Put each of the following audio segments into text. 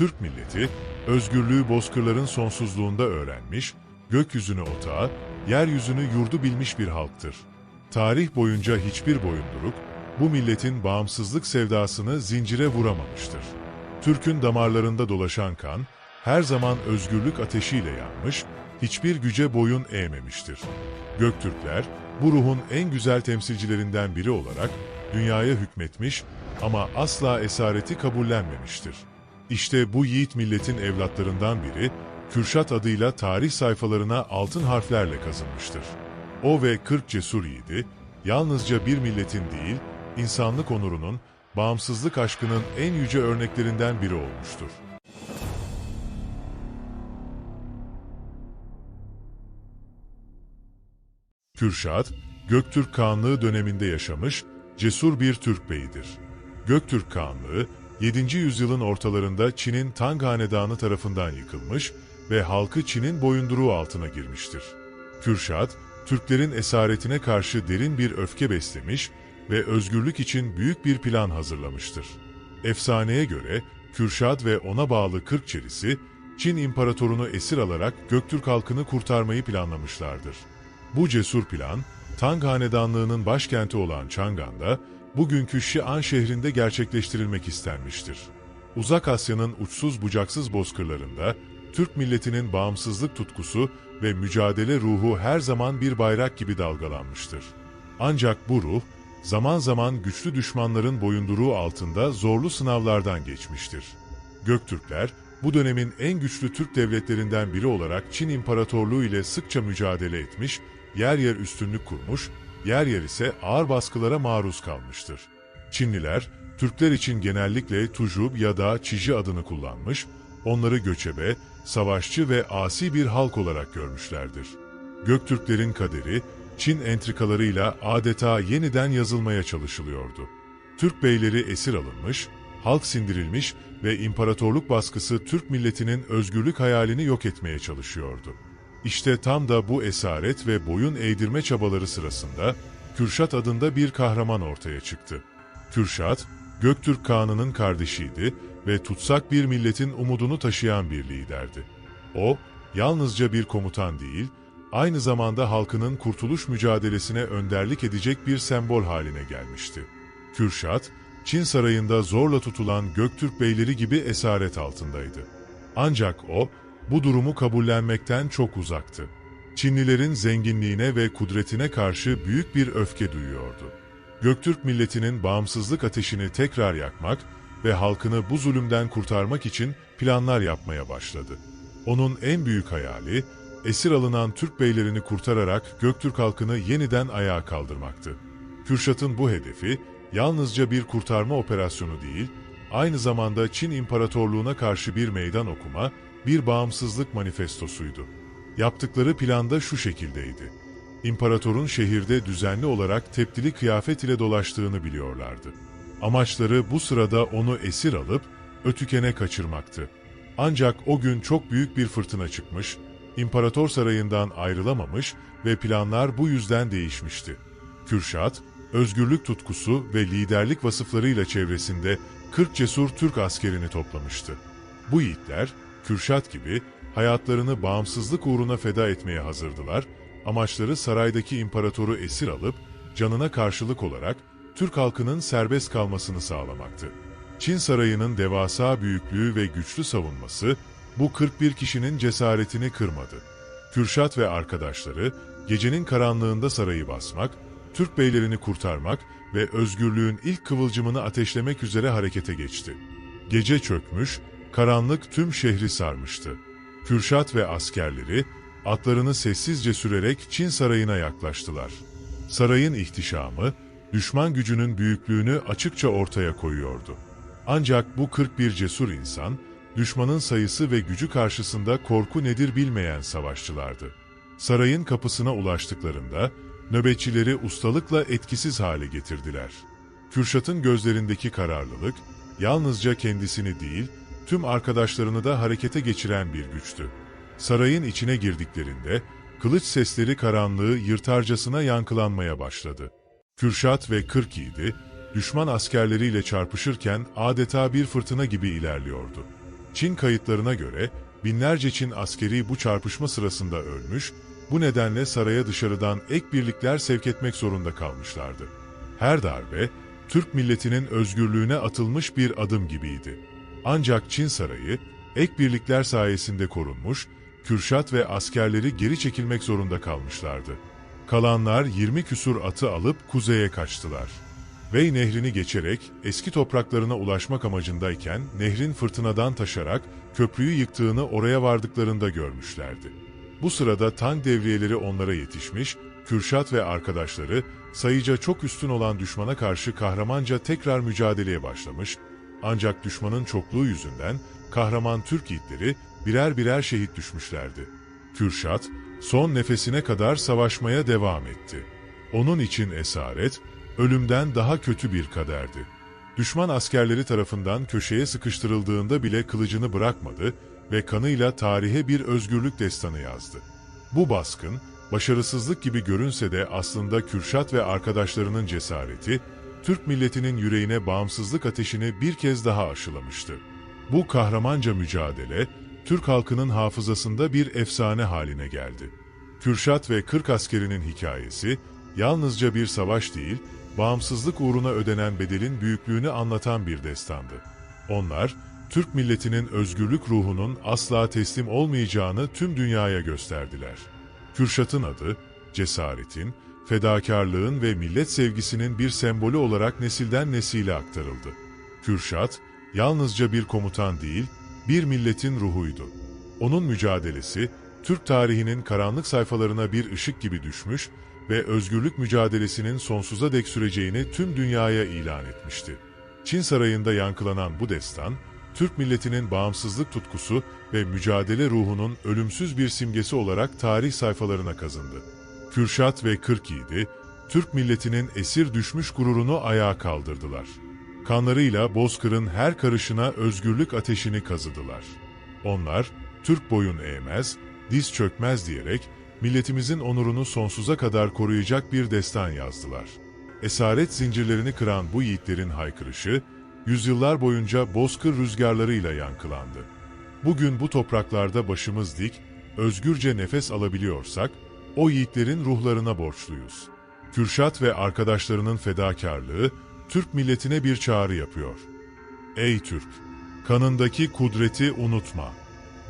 Türk milleti, özgürlüğü bozkırların sonsuzluğunda öğrenmiş, gökyüzünü otağı, yeryüzünü yurdu bilmiş bir halktır. Tarih boyunca hiçbir boyunduruk, bu milletin bağımsızlık sevdasını zincire vuramamıştır. Türk'ün damarlarında dolaşan kan, her zaman özgürlük ateşiyle yanmış, hiçbir güce boyun eğmemiştir. Göktürkler, bu ruhun en güzel temsilcilerinden biri olarak dünyaya hükmetmiş ama asla esareti kabullenmemiştir. İşte bu yiğit milletin evlatlarından biri, Kürşat adıyla tarih sayfalarına altın harflerle kazınmıştır. O ve 40 cesur yiğidi, yalnızca bir milletin değil, insanlık onurunun, bağımsızlık aşkının en yüce örneklerinden biri olmuştur. Kürşat, Göktürk Kağanlığı döneminde yaşamış, cesur bir Türk beyidir. Göktürk Kağanlığı, 7. yüzyılın ortalarında Çin'in Tang Hanedanı tarafından yıkılmış ve halkı Çin'in boyunduruğu altına girmiştir. Kürşat, Türklerin esaretine karşı derin bir öfke beslemiş ve özgürlük için büyük bir plan hazırlamıştır. Efsaneye göre Kürşat ve ona bağlı 40 çerisi, Çin imparatorunu esir alarak Göktürk halkını kurtarmayı planlamışlardır. Bu cesur plan, Tang Hanedanlığı'nın başkenti olan Chang'an'da, bugünkü Xi'an şehrinde gerçekleştirilmek istenmiştir. Uzak Asya'nın uçsuz bucaksız bozkırlarında, Türk milletinin bağımsızlık tutkusu ve mücadele ruhu her zaman bir bayrak gibi dalgalanmıştır. Ancak bu ruh, zaman zaman güçlü düşmanların boyunduruğu altında zorlu sınavlardan geçmiştir. Göktürkler, bu dönemin en güçlü Türk devletlerinden biri olarak Çin İmparatorluğu ile sıkça mücadele etmiş, yer yer üstünlük kurmuş, yer yer ise ağır baskılara maruz kalmıştır. Çinliler, Türkler için genellikle Tujub ya da Çiji adını kullanmış, onları göçebe, savaşçı ve asi bir halk olarak görmüşlerdir. Göktürklerin kaderi, Çin entrikalarıyla adeta yeniden yazılmaya çalışılıyordu. Türk beyleri esir alınmış, halk sindirilmiş ve imparatorluk baskısı Türk milletinin özgürlük hayalini yok etmeye çalışıyordu. İşte tam da bu esaret ve boyun eğdirme çabaları sırasında Kürşat adında bir kahraman ortaya çıktı. Kürşat, Göktürk Kağan'ının kardeşiydi ve tutsak bir milletin umudunu taşıyan bir liderdi. O, yalnızca bir komutan değil, aynı zamanda halkının kurtuluş mücadelesine önderlik edecek bir sembol haline gelmişti. Kürşat, Çin sarayında zorla tutulan Göktürk beyleri gibi esaret altındaydı. Ancak o, bu durumu kabullenmekten çok uzaktı. Çinlilerin zenginliğine ve kudretine karşı büyük bir öfke duyuyordu. Göktürk milletinin bağımsızlık ateşini tekrar yakmak ve halkını bu zulümden kurtarmak için planlar yapmaya başladı. Onun en büyük hayali, esir alınan Türk beylerini kurtararak Göktürk halkını yeniden ayağa kaldırmaktı. Kürşat'ın bu hedefi, yalnızca bir kurtarma operasyonu değil, aynı zamanda Çin İmparatorluğu'na karşı bir meydan okuma, bir bağımsızlık manifestosuydu. Yaptıkları planda şu şekildeydi. İmparatorun şehirde düzenli olarak tepdili kıyafet ile dolaştığını biliyorlardı. Amaçları bu sırada onu esir alıp Ötüken'e kaçırmaktı. Ancak o gün çok büyük bir fırtına çıkmış, İmparator sarayından ayrılamamış ve planlar bu yüzden değişmişti. Kürşat, özgürlük tutkusu ve liderlik vasıflarıyla çevresinde 40 cesur Türk askerini toplamıştı. Bu yiğitler, Kürşat gibi hayatlarını bağımsızlık uğruna feda etmeye hazırdılar, amaçları saraydaki imparatoru esir alıp canına karşılık olarak Türk halkının serbest kalmasını sağlamaktı. Çin sarayının devasa büyüklüğü ve güçlü savunması bu 41 kişinin cesaretini kırmadı. Kürşat ve arkadaşları gecenin karanlığında sarayı basmak, Türk beylerini kurtarmak ve özgürlüğün ilk kıvılcımını ateşlemek üzere harekete geçti. Gece çökmüş, karanlık tüm şehri sarmıştı. Kürşat ve askerleri atlarını sessizce sürerek Çin sarayına yaklaştılar. Sarayın ihtişamı, düşman gücünün büyüklüğünü açıkça ortaya koyuyordu. Ancak bu 41 cesur insan, düşmanın sayısı ve gücü karşısında korku nedir bilmeyen savaşçılardı. Sarayın kapısına ulaştıklarında, nöbetçileri ustalıkla etkisiz hale getirdiler. Kürşat'ın gözlerindeki kararlılık, yalnızca kendisini değil, tüm arkadaşlarını da harekete geçiren bir güçtü. Sarayın içine girdiklerinde, kılıç sesleri karanlığı yırtarcasına yankılanmaya başladı. Kürşat ve 40 yiğidi, düşman askerleriyle çarpışırken adeta bir fırtına gibi ilerliyordu. Çin kayıtlarına göre binlerce Çin askeri bu çarpışma sırasında ölmüş, bu nedenle saraya dışarıdan ek birlikler sevk etmek zorunda kalmışlardı. Her darbe, Türk milletinin özgürlüğüne atılmış bir adım gibiydi. Ancak Çin sarayı, ek birlikler sayesinde korunmuş, Kürşat ve askerleri geri çekilmek zorunda kalmışlardı. Kalanlar 20 küsur atı alıp kuzeye kaçtılar. Vey nehrini geçerek eski topraklarına ulaşmak amacındayken nehrin fırtınadan taşarak köprüyü yıktığını oraya vardıklarında görmüşlerdi. Bu sırada tank devriyeleri onlara yetişmiş, Kürşat ve arkadaşları sayıca çok üstün olan düşmana karşı kahramanca tekrar mücadeleye başlamış, ancak düşmanın çokluğu yüzünden kahraman Türk yiğitleri birer birer şehit düşmüşlerdi. Kürşat, son nefesine kadar savaşmaya devam etti. Onun için esaret, ölümden daha kötü bir kaderdi. Düşman askerleri tarafından köşeye sıkıştırıldığında bile kılıcını bırakmadı ve kanıyla tarihe bir özgürlük destanı yazdı. Bu baskın, başarısızlık gibi görünse de aslında Kürşat ve arkadaşlarının cesareti, Türk milletinin yüreğine bağımsızlık ateşini bir kez daha aşılamıştı. Bu kahramanca mücadele, Türk halkının hafızasında bir efsane haline geldi. Kürşat ve 40 askerinin hikayesi, yalnızca bir savaş değil, bağımsızlık uğruna ödenen bedelin büyüklüğünü anlatan bir destandı. Onlar, Türk milletinin özgürlük ruhunun asla teslim olmayacağını tüm dünyaya gösterdiler. Kürşat'ın adı, cesaretin, fedakarlığın ve millet sevgisinin bir sembolü olarak nesilden nesile aktarıldı. Kürşat, yalnızca bir komutan değil, bir milletin ruhuydu. Onun mücadelesi, Türk tarihinin karanlık sayfalarına bir ışık gibi düşmüş ve özgürlük mücadelesinin sonsuza dek süreceğini tüm dünyaya ilan etmişti. Çin sarayında yankılanan bu destan, Türk milletinin bağımsızlık tutkusu ve mücadele ruhunun ölümsüz bir simgesi olarak tarih sayfalarına kazındı. Kürşat ve Kırk yiğidi, Türk milletinin esir düşmüş gururunu ayağa kaldırdılar. Kanlarıyla Bozkır'ın her karışına özgürlük ateşini kazıdılar. Onlar, Türk boyun eğmez, diz çökmez diyerek milletimizin onurunu sonsuza kadar koruyacak bir destan yazdılar. Esaret zincirlerini kıran bu yiğitlerin haykırışı, yüzyıllar boyunca bozkır rüzgarlarıyla yankılandı. Bugün bu topraklarda başımız dik, özgürce nefes alabiliyorsak, o yiğitlerin ruhlarına borçluyuz. Kürşat ve arkadaşlarının fedakarlığı, Türk milletine bir çağrı yapıyor. Ey Türk! Kanındaki kudreti unutma.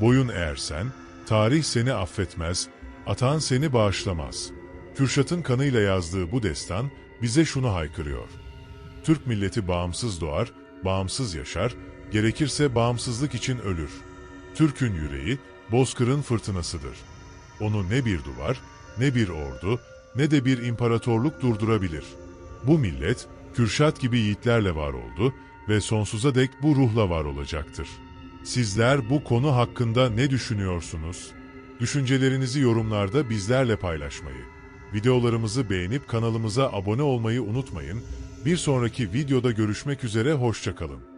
Boyun eğersen, tarih seni affetmez, atan seni bağışlamaz. Kürşat'ın kanıyla yazdığı bu destan bize şunu haykırıyor. Türk milleti bağımsız doğar, bağımsız yaşar, gerekirse bağımsızlık için ölür. Türk'ün yüreği, bozkırın fırtınasıdır. Onu ne bir duvar, ne bir ordu, ne de bir imparatorluk durdurabilir. Bu millet, Kürşat gibi yiğitlerle var oldu ve sonsuza dek bu ruhla var olacaktır. Sizler bu konu hakkında ne düşünüyorsunuz? Düşüncelerinizi yorumlarda bizlerle paylaşmayı, videolarımızı beğenip kanalımıza abone olmayı unutmayın. Bir sonraki videoda görüşmek üzere hoşçakalın.